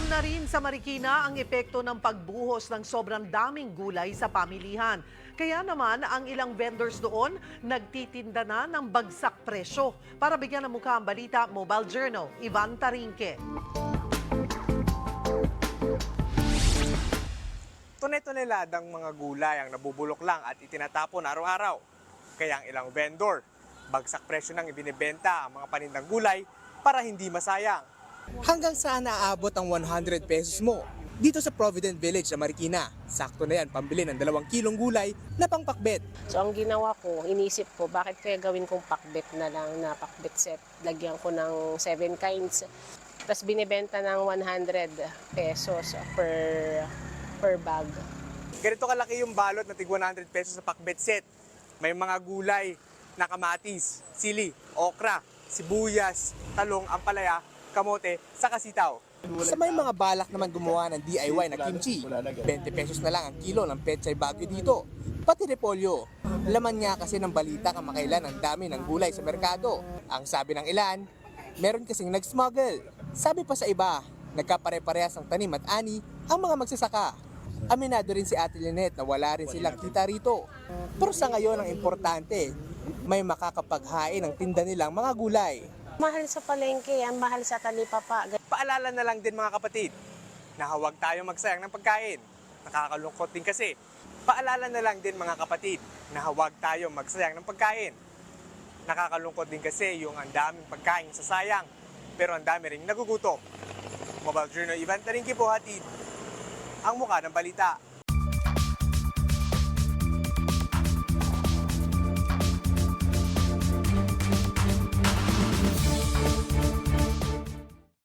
Ramdam na rin sa Marikina ang epekto ng pagbuhos ng sobrang daming gulay sa pamilihan. Kaya naman ang ilang vendors doon nagtitinda na ng bagsak presyo. Para bigyan ng mukha ang balita, Mobile Journal, Ivan Tarinque. Tunay-tuneladang mga gulay ang nabubulok lang at itinatapon araw-araw. Kaya ang ilang vendor, bagsak presyo nang ibinibenta ang mga panindang gulay para hindi masayang. Hanggang saan naaabot ang 100 pesos mo? Dito sa Provident Village sa Marikina, sakto na yan pambili ng dalawang kilong gulay na pangpakbet. So ang ginawa ko, inisip ko, bakit kaya gawin kong pakbet na lang na pakbet set? Lagyan ko ng 7 kinds. Tapos binibenta ng 100 pesos per per bag. Ganito kalaki yung balot na tig 100 pesos sa pakbet set. May mga gulay na kamatis, sili, okra, sibuyas, talong, ampalaya, kamote, sa kasitaw. Sa may mga balak naman gumawa ng DIY na kimchi, 20 pesos na lang ang kilo ng pechay bagyo dito. Pati repolyo. Laman nga kasi ng balita kamakailan ang dami ng gulay sa merkado. Ang sabi ng ilan, meron kasing nag-smuggle. Sabi pa sa iba, nagkapare-parehas ang tanim at ani ang mga magsasaka. Aminado rin si Ate Lynette na wala rin silang kita rito. Pero sa ngayon ang importante, may makakapaghain ng tinda nilang mga gulay. Mahal sa palengke, ang mahal sa talipapa. Paalala na lang din mga kapatid, na huwag tayo magsayang ng pagkain. Nakakalungkot din kasi. Paalala na lang din mga kapatid, na huwag tayo magsayang ng pagkain. Nakakalungkot din kasi yung ang daming pagkain sa sayang, pero ang dami ring nagugutom. Mobile Journal Event na rin po hatid ang mukha ng balita.